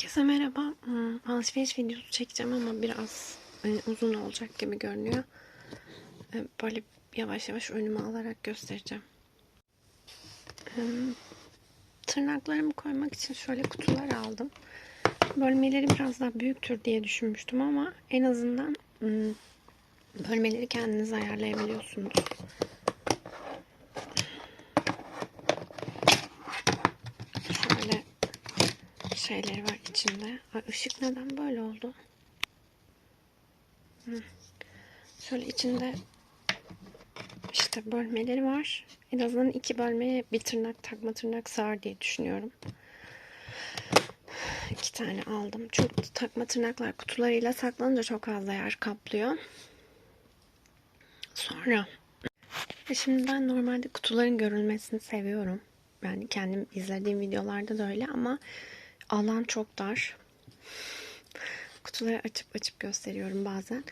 Herkese merhaba. Hmm, Alışveriş videosu çekeceğim ama biraz e, uzun olacak gibi görünüyor. E, Böyle yavaş yavaş önüme alarak göstereceğim. E, Tırnaklarımı koymak için şöyle kutular aldım. Bölmeleri biraz daha büyüktür diye düşünmüştüm ama en azından hmm, bölmeleri kendiniz ayarlayabiliyorsunuz. Şöyle şeyleri var içinde. Ay, ışık neden böyle oldu? Hı. Şöyle içinde işte bölmeleri var. En azından iki bölmeye bir tırnak takma tırnak sığar diye düşünüyorum. İki tane aldım. Çok takma tırnaklar kutularıyla saklanınca çok fazla yer kaplıyor. Sonra e şimdi ben normalde kutuların görülmesini seviyorum. Yani kendim izlediğim videolarda da öyle ama alan çok dar. Kutuları açıp açıp gösteriyorum bazen.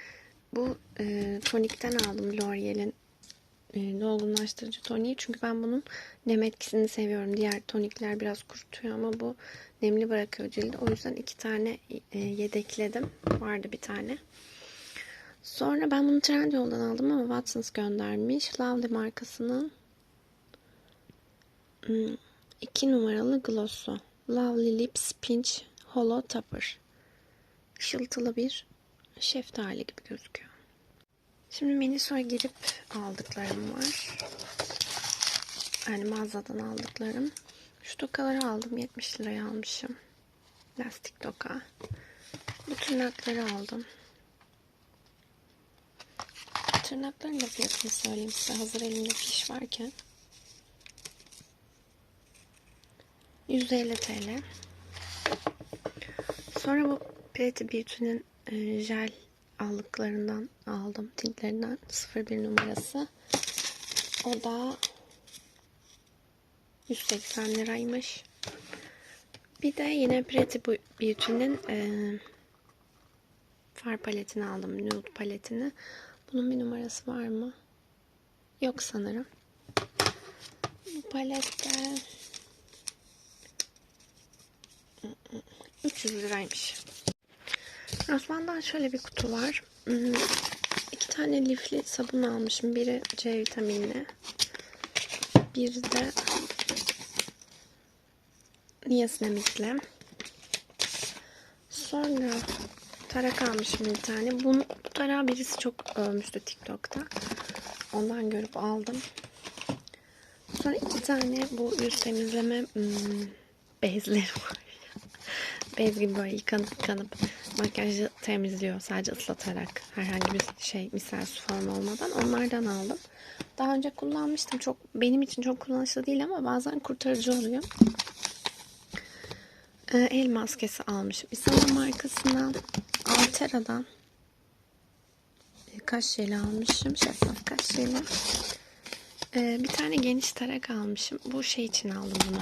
Bu e, tonikten aldım L'Oreal'in e, dolgunlaştırıcı toniği. Çünkü ben bunun nem etkisini seviyorum. Diğer tonikler biraz kurutuyor ama bu nemli bırakıyor cildi. O yüzden iki tane e, yedekledim. Vardı bir tane. Sonra ben bunu Trendyol'dan aldım ama Watsons göndermiş. Lovely markasının hmm, iki numaralı glossu. Lovely Lips Pinch Hollow Topper. Işıltılı bir şeftali gibi gözüküyor. Şimdi Miniso'ya girip aldıklarım var. Yani mağazadan aldıklarım. Şu tokaları aldım. 70 liraya almışım. Lastik toka. Bu tırnakları aldım. Tırnakların da fiyatını söyleyeyim size. Hazır elimde fiş varken. 150 TL. Sonra bu Pretty Beauty'nin e, jel aldıklarından aldım. Tintlerinden 01 numarası. O da 180 liraymış. Bir de yine Pretty Beauty'nin e, far paletini aldım. Nude paletini. Bunun bir numarası var mı? Yok sanırım. Bu palette 300 liraymış. Rossmann'dan şöyle bir kutu var. Hmm, İki tane lifli sabun almışım. Biri C vitaminli. Bir de niasinamidli. Sonra tarak almışım bir tane. Bunu, bu tarağı birisi çok övmüştü TikTok'ta. Ondan görüp aldım. Sonra iki tane bu yüz temizleme hmm, bezleri var. Bez gibi böyle yıkanıp yıkanıp makyajı temizliyor. Sadece ıslatarak herhangi bir şey misal su falan olmadan. Onlardan aldım. Daha önce kullanmıştım. Çok benim için çok kullanışlı değil ama bazen kurtarıcı oluyor. Ee, el maskesi almışım. İsana markasından Altera'dan kaş şeyle almışım. Şeffaf kaş şeyle. Ee, bir tane geniş tarak almışım. Bu şey için aldım bunu.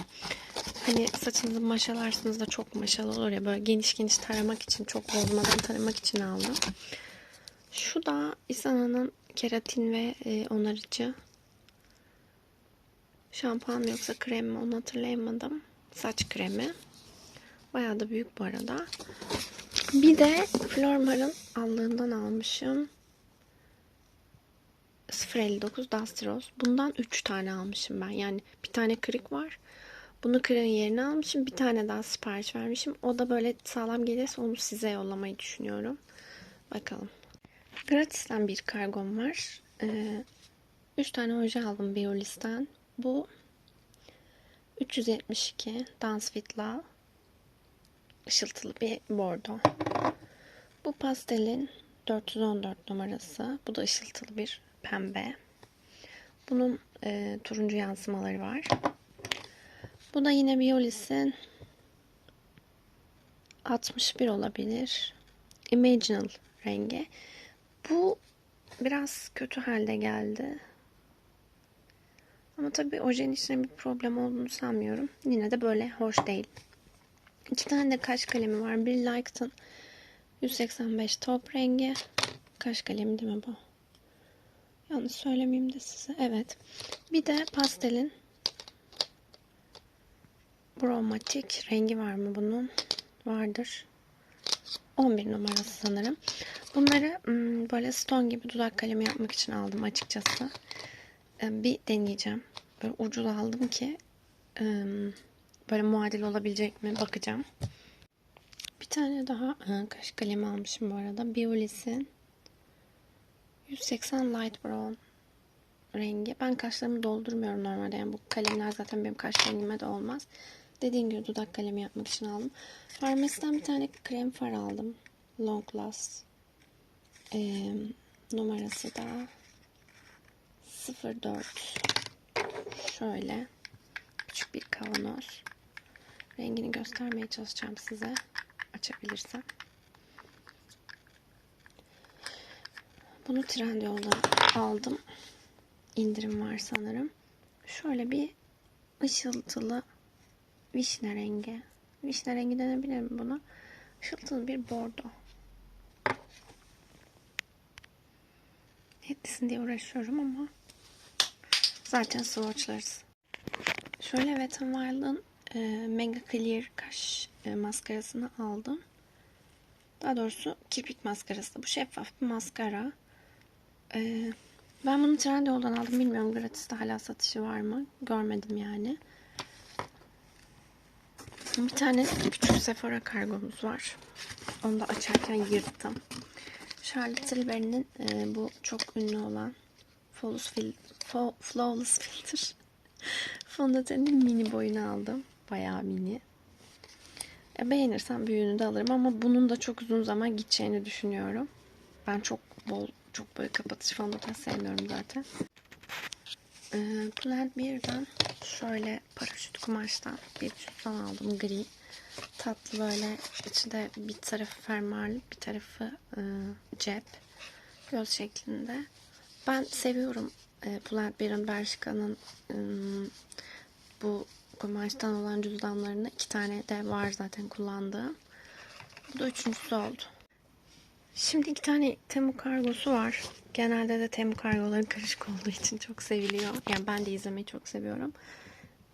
Hani saçınızı maşalarsınız da çok maşalı olur ya böyle geniş geniş taramak için çok bozmadan taramak için aldım. Şu da Isana'nın keratin ve e, onarıcı şampuan yoksa krem mi onu hatırlayamadım. Saç kremi. Bayağı da büyük bu arada. Bir de Flormar'ın allığından almışım. 059 Dusty Rose. Bundan 3 tane almışım ben. Yani bir tane kırık var. Bunu kırığın yerine almışım. Bir tane daha sipariş vermişim. O da böyle sağlam gelirse onu size yollamayı düşünüyorum. Bakalım. Gratis'ten bir kargom var. Ee, 3 tane oje aldım Biolis'ten. Bu 372 Dance With Love. Işıltılı bir bordo. Bu pastelin 414 numarası. Bu da ışıltılı bir pembe. Bunun e, turuncu yansımaları var. Bu da yine Biolis'in 61 olabilir. Imaginal rengi. Bu biraz kötü halde geldi. Ama tabii ojenin içine bir problem olduğunu sanmıyorum. Yine de böyle hoş değil. İki tane de kaş kalemi var. Bir Like'ın 185 top rengi. Kaş kalemi değil mi bu? Yanlış söylemeyeyim de size. Evet. Bir de pastelin bromatik rengi var mı bunun? vardır. 11 numarası sanırım. Bunları hmm, böyle stone gibi dudak kalemi yapmak için aldım açıkçası. Ee, Bir deneyeceğim. Böyle ucuz aldım ki ım, böyle muadil olabilecek mi bakacağım. Bir tane daha ha, kaş kalemi almışım bu arada. Biolis'in 180 Light Brown rengi. Ben kaşlarımı doldurmuyorum normalde. Yani bu kalemler zaten benim kaş rengime de olmaz. Dediğim gibi dudak kalemi yapmak için aldım. Farmasiden bir tane krem far aldım. Long Last. Ee, numarası da 04. Şöyle. Küçük bir kavanoz. Rengini göstermeye çalışacağım size. Açabilirsem. Bunu Trendyol'dan aldım. İndirim var sanırım. Şöyle bir ışıltılı vişne rengi. Vişne rengi denebilir mi buna? Işıltılı bir bordo. Etlisin diye uğraşıyorum ama zaten swatchlarız. Şöyle Wet n Wild'ın e, Mega Clear kaş e, maskarasını aldım. Daha doğrusu kirpik maskarası. Bu şeffaf bir maskara. E, ben bunu Trendyol'dan aldım. Bilmiyorum gratis'te hala satışı var mı? Görmedim yani. Bir tane küçük Sephora kargomuz var. Onu da açarken yırttım. Charlotte Tilbury'nin e, bu çok ünlü olan Flawless, fil, Fo- Flawless Filter fondötenin mini boyunu aldım. Bayağı mini. E, beğenirsem büyüğünü de alırım ama bunun da çok uzun zaman gideceğini düşünüyorum. Ben çok bol, çok böyle kapatıcı fondöten sevmiyorum zaten. E, Plant Beer'den şöyle paraşüt kumaştan bir cüzdan aldım gri. Tatlı böyle içinde bir tarafı fermuarlı bir tarafı e, cep. Göz şeklinde. Ben seviyorum e, Plant Beer'in Bershka'nın e, bu kumaştan olan cüzdanlarını. iki tane de var zaten kullandığım. Bu da üçüncüsü oldu. Şimdi iki tane Temu kargosu var. Genelde de Temu kargoları karışık olduğu için çok seviliyor. Yani ben de izlemeyi çok seviyorum.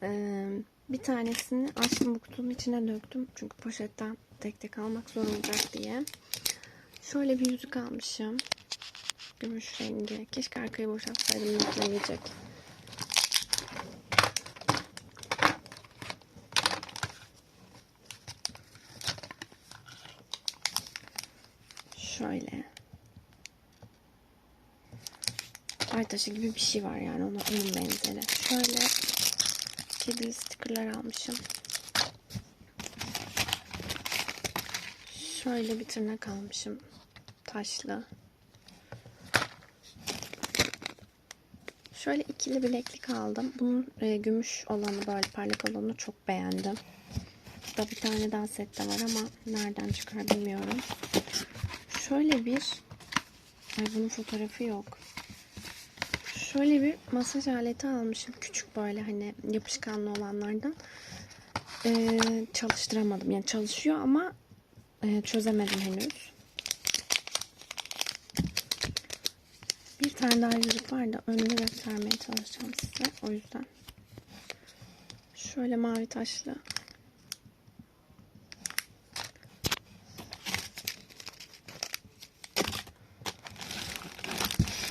Ee, bir tanesini açtım bu kutunun içine döktüm. Çünkü poşetten tek tek almak zor olacak diye. Şöyle bir yüzük almışım. Gümüş rengi. Keşke arkayı boşaltsaydım netlemeyecek. Şöyle. Ay taşı gibi bir şey var yani ona onun benzeri. Şöyle kedili stickerlar almışım. Şöyle bir tırnak almışım. Taşlı. Şöyle ikili bileklik aldım. Bunun e, gümüş olanı böyle parlak olanı çok beğendim. Burada bir tane daha sette var ama nereden çıkar bilmiyorum. Şöyle bir Ay bunun fotoğrafı yok. Şöyle bir masaj aleti almışım. Küçük böyle hani yapışkanlı olanlardan. Ee, çalıştıramadım. Yani çalışıyor ama e, çözemedim henüz. Bir tane daha yüzük var da önünü göstermeye çalışacağım size. O yüzden. Şöyle mavi taşlı.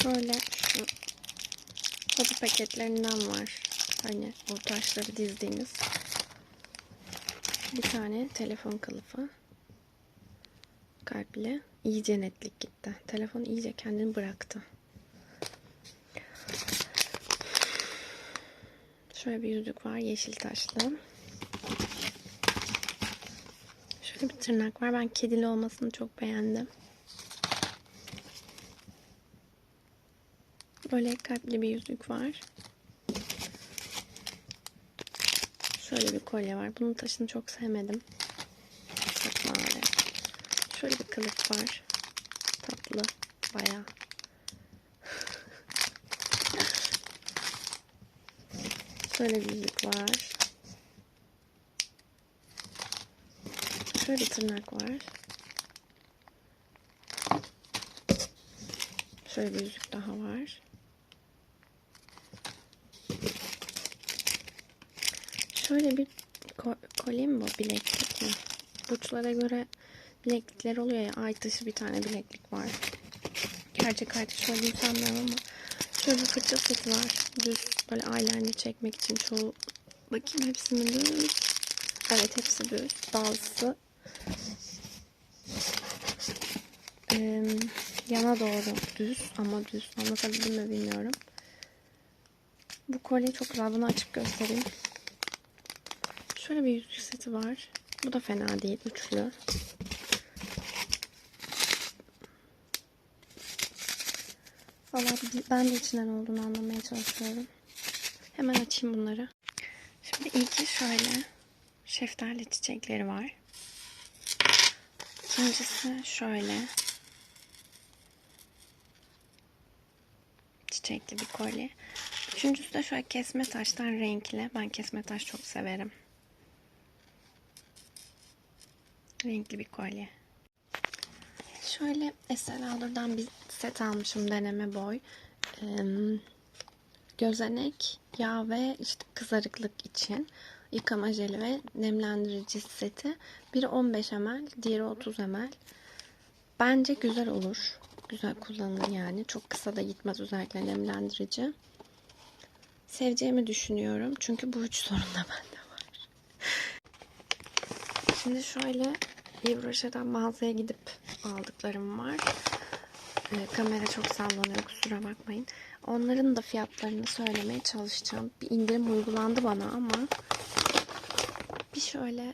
Şöyle şu foto paketlerinden var. Hani o taşları dizdiğimiz. Bir tane telefon kılıfı. Kalpli. İyice netlik gitti. Telefon iyice kendini bıraktı. Şöyle bir yüzük var. Yeşil taşlı. Şöyle bir tırnak var. Ben kedili olmasını çok beğendim. Böyle kalpli bir yüzük var. Şöyle bir kolye var. Bunun taşını çok sevmedim. Çok mavi. Şöyle bir kılıf var. Tatlı. Bayağı. Şöyle bir yüzük var. Şöyle bir tırnak var. Şöyle bir yüzük daha var. Şöyle bir ko kolye mi bu? Bileklik mi? burçlara göre bileklikler oluyor ya. Ay dışı bir tane bileklik var. Gerçek ay dışı olduğunu sanmıyorum ama şöyle bir fırça seti var. Düz böyle eyeliner çekmek için çoğu bakayım hepsi mi düz? Evet hepsi düz. Bazısı Ee, yana doğru düz ama düz. Anlatabildim mi bilmiyorum. Bu kolye çok güzel. Bunu açıp göstereyim. Şöyle bir yüzük seti var. Bu da fena değil. Üçlü. Valla ben de içinden olduğunu anlamaya çalışıyorum. Hemen açayım bunları. Şimdi ilki şöyle. Şeftali çiçekleri var. İkincisi şöyle. Çiçekli bir kolye. Üçüncüsü de şöyle kesme taştan renkli. Ben kesme taş çok severim. Renkli bir kolye. Şöyle Estee Lauder'dan bir set almışım deneme boy. Ee, gözenek, yağ ve işte kızarıklık için yıkama jeli ve nemlendirici seti. Biri 15 ml, diğeri 30 ml. Bence güzel olur. Güzel kullanılır yani. Çok kısa da gitmez özellikle nemlendirici. Seveceğimi düşünüyorum. Çünkü bu üç sorun da var. Şimdi şöyle Rocher'dan mağazaya gidip aldıklarım var. Ee, kamera çok sallanıyor kusura bakmayın. Onların da fiyatlarını söylemeye çalışacağım. Bir indirim uygulandı bana ama bir şöyle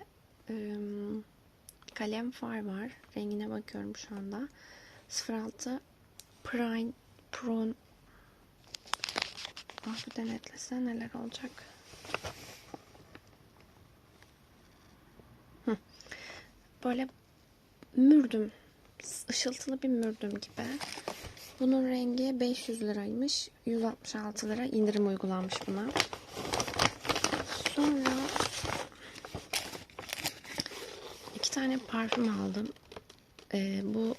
ım, kalem far var. Rengine bakıyorum şu anda. 06 Prime Pro Ah bir denetlese neler olacak. Böyle mürdüm. ışıltılı bir mürdüm gibi. Bunun rengi 500 liraymış. 166 lira indirim uygulanmış buna. Sonra iki tane parfüm aldım. Ee, bu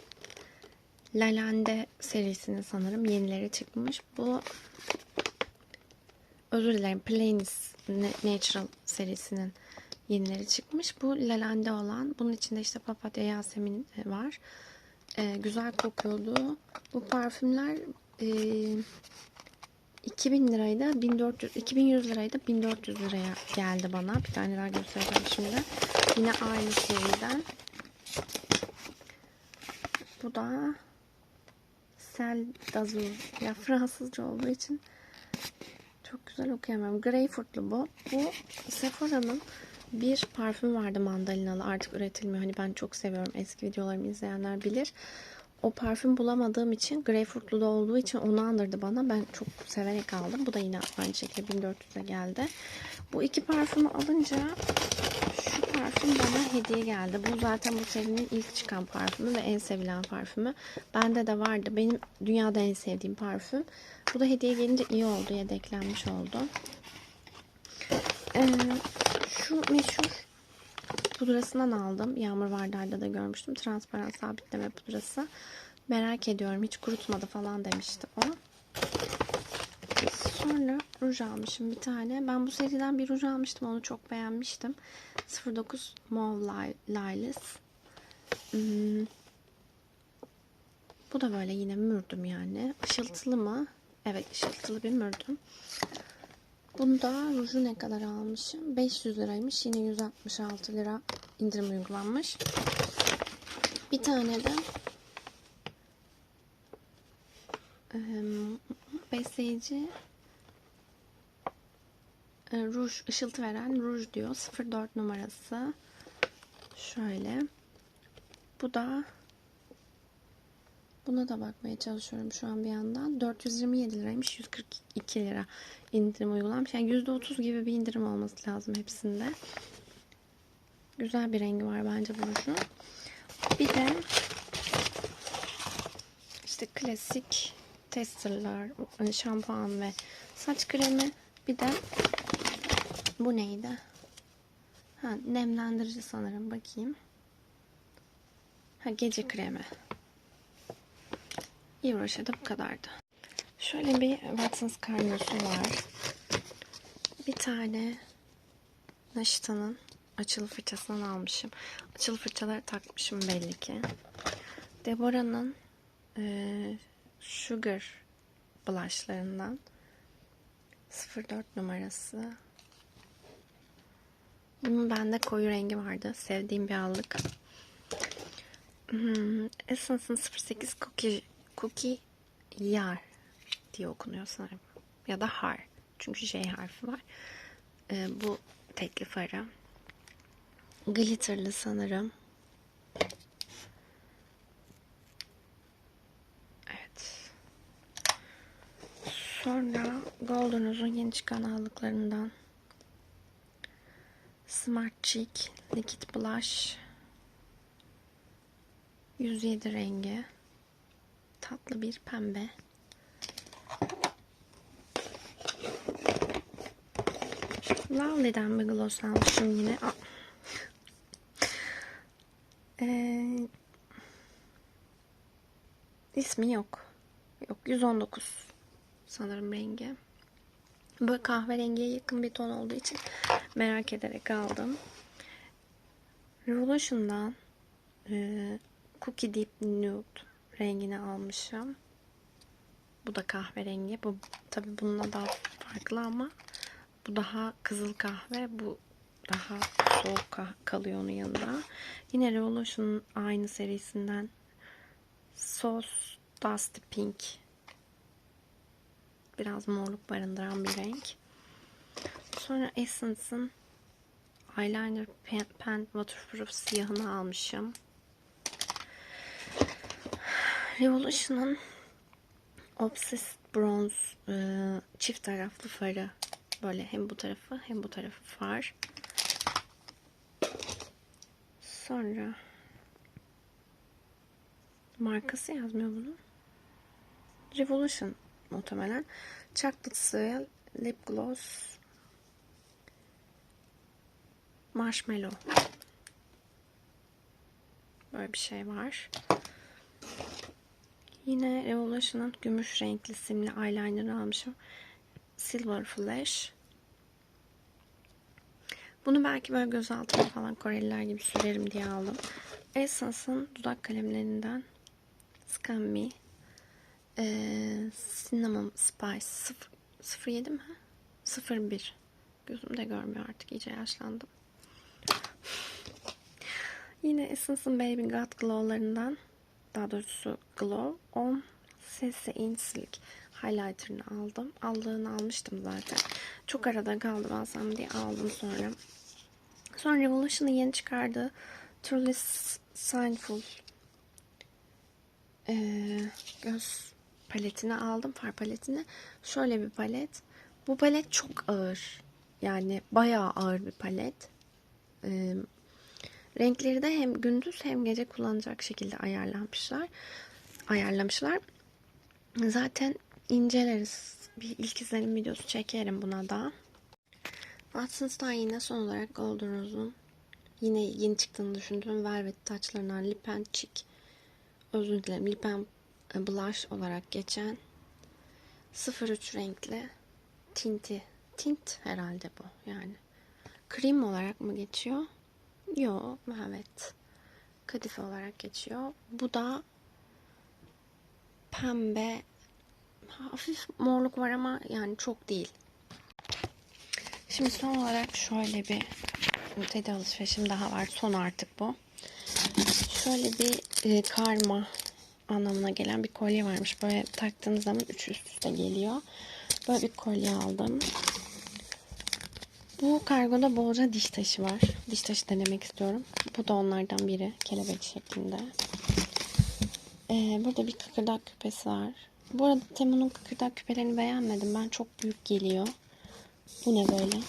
Lalande serisinin sanırım yenileri çıkmış. Bu özür dilerim Plains Natural serisinin yenileri çıkmış. Bu Lalande olan. Bunun içinde işte papatya yasemin var. Ee, güzel kokuyordu. Bu parfümler e, 2000 liraydı. 1400 2100 liraydı. 1400 liraya geldi bana. Bir tane daha göstereceğim şimdi. Yine aynı seriden. Bu da Sel d'Azur. Ya Fransızca olduğu için çok güzel okuyamıyorum. Greyfurtlu bu. Bu Sephora'nın bir parfüm vardı mandalinalı. Artık üretilmiyor. Hani ben çok seviyorum. Eski videolarımı izleyenler bilir. O parfüm bulamadığım için Greyfurtlu da olduğu için onu andırdı bana. Ben çok severek aldım. Bu da yine aynı şekilde 1400'e geldi. Bu iki parfümü alınca şu parfüm bana hediye geldi. Bu zaten bu serinin ilk çıkan parfümü ve en sevilen parfümü. Bende de vardı. Benim dünyada en sevdiğim parfüm. Bu da hediye gelince iyi oldu. Yedeklenmiş oldu. Ee, şu meşhur pudrasından aldım. Yağmur Vardar'da da görmüştüm. Transparan sabitleme pudrası. Merak ediyorum. Hiç kurutmadı falan demişti o. Sonra ruj almışım bir tane. Ben bu seriden bir ruj almıştım. Onu çok beğenmiştim. 09 Mauve Lilas. Hmm. Bu da böyle yine mürdüm yani. Işıltılı mı? Evet ışıltılı bir mürdüm. Bunda ruju ne kadar almışım? 500 liraymış. Yine 166 lira indirim uygulanmış. Bir tane de besleyici ruj, ışıltı veren ruj diyor. 04 numarası. Şöyle. Bu da Buna da bakmaya çalışıyorum şu an bir yandan. 427 liraymış. 142 lira indirim uygulanmış. Yani %30 gibi bir indirim olması lazım hepsinde. Güzel bir rengi var bence bu rujun. Bir de işte klasik testerlar, şampuan ve saç kremi. Bir de bu neydi? Ha, nemlendirici sanırım. Bakayım. Ha, gece kremi. Yves da bu kadardı. Şöyle bir Watsons karnosu var. Bir tane Naşita'nın açılı fırçasından almışım. Açılı fırçaları takmışım belli ki. Deborah'nın eee, Sugar blushlarından 04 numarası. Bunun bende koyu rengi vardı. Sevdiğim bir allık. Hmm, Essence'ın 08 Cookie, Cookie Yar diye okunuyor sanırım. Ya da Har. Çünkü J harfi var. Ee, bu tekli farı. Glitterlı sanırım. Evet. Sonra Golden yeni çıkan aldıklarından Smart Cheek Liquid Blush 107 rengi. Tatlı bir pembe. Lovely'den bir gloss almışım yine. Ee, ismi yok. Yok 119 sanırım rengi. Böyle kahverengiye yakın bir ton olduğu için merak ederek aldım. Revolution'dan e, Cookie Deep Nude rengini almışım. Bu da kahverengi. Bu tabi bununla daha farklı ama bu daha kızıl kahve. Bu daha soğuk kalıyor onun yanında. Yine Revolution'un aynı serisinden Sauce Dusty Pink biraz morluk barındıran bir renk. Sonra Essence'ın Eyeliner Pen, Pen Waterproof siyahını almışım. Revolution'ın Obsessed Bronze e, çift taraflı farı. Böyle hem bu tarafı hem bu tarafı far. Sonra markası yazmıyor bunun. Revolution muhtemelen. Chocolate Soil Lip Gloss Marshmallow Böyle bir şey var. Yine Revolution'ın gümüş renkli simli eyeliner almışım. Silver Flash. Bunu belki böyle göz altına falan Koreliler gibi sürerim diye aldım. Essence'ın dudak kalemlerinden Scan Me ee, Cinnamon Spice 0, 07 mi? 01 Gözümde görmüyor artık iyice yaşlandım. Yine Essence'ın Baby Got Glow'larından daha doğrusu Glow On Sese In Silk highlighter'ını aldım. Allığını almıştım zaten. Çok arada kaldı alsam diye aldım sonra. Sonra Revolution'ın yeni çıkardığı Truly Signful ee, göz paletini aldım. Far paletini. Şöyle bir palet. Bu palet çok ağır. Yani bayağı ağır bir palet. Ee, renkleri de hem gündüz hem gece kullanacak şekilde ayarlanmışlar. Ayarlamışlar. Zaten inceleriz. Bir ilk izlenim videosu çekerim buna da. Watsons'tan yine son olarak Golden Rose'un yine yeni çıktığını düşündüğüm Velvet taçlarından Lip and Cheek özür dilerim Lip and Blush olarak geçen 03 renkli tinti. Tint herhalde bu yani. Krem olarak mı geçiyor? Yok evet. Kadife olarak geçiyor. Bu da pembe hafif morluk var ama yani çok değil. Şimdi son olarak şöyle bir Teddy alışverişim daha var. Son artık bu. Şöyle bir e, karma anlamına gelen bir kolye varmış. Böyle taktığınız zaman üç üst üste geliyor. Böyle bir kolye aldım. Bu kargoda bolca diş taşı var. Diş taşı denemek istiyorum. Bu da onlardan biri. Kelebek şeklinde. Ee, burada bir kıkırdak küpesi var. Bu arada Temu'nun kıkırdak küpelerini beğenmedim. Ben çok büyük geliyor. Bu ne böyle?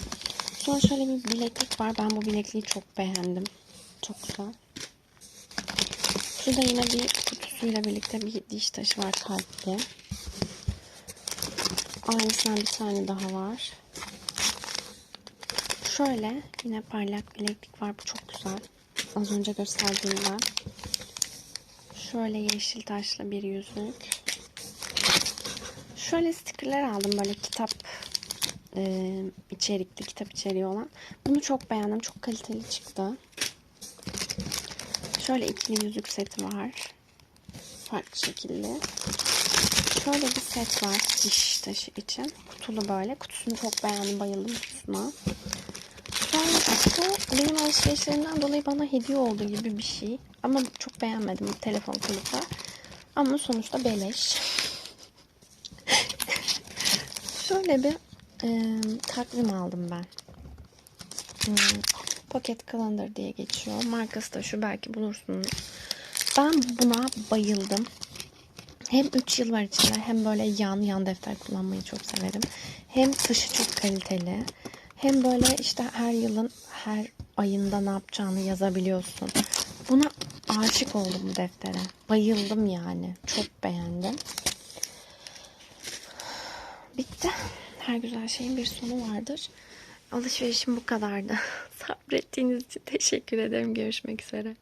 Sonra şöyle bir bileklik var. Ben bu bilekliği çok beğendim. Çok güzel. Şurada yine bir kutusuyla birlikte bir diş taşı var kalpli. Aynısından bir tane daha var. Şöyle yine parlak bileklik var. Bu çok güzel. Az önce gösterdiğimden. Şöyle yeşil taşlı bir yüzük. Şöyle stickerler aldım böyle kitap e, içerikli, kitap içeriği olan. Bunu çok beğendim. Çok kaliteli çıktı. Şöyle ikili yüzük seti var. Farklı şekilde. Şöyle bir set var diş taşı için. Kutulu böyle. Kutusunu çok beğendim. Bayıldım kutusuna. Bu benim alışverişlerimden dolayı bana hediye olduğu gibi bir şey. Ama çok beğenmedim bu telefon kılıfı. Ama sonuçta beleş. Şöyle bir e, takvim aldım ben. Hmm, Pocket Calendar diye geçiyor. Markası da şu belki bulursunuz. Ben buna bayıldım. Hem 3 yıl var içinde hem böyle yan yan defter kullanmayı çok severim. Hem dışı çok kaliteli. Hem böyle işte her yılın her ayında ne yapacağını yazabiliyorsun. Buna aşık oldum bu deftere. Bayıldım yani. Çok beğendim. Bitti. Her güzel şeyin bir sonu vardır. Alışverişim bu kadardı. Sabrettiğiniz için teşekkür ederim. Görüşmek üzere.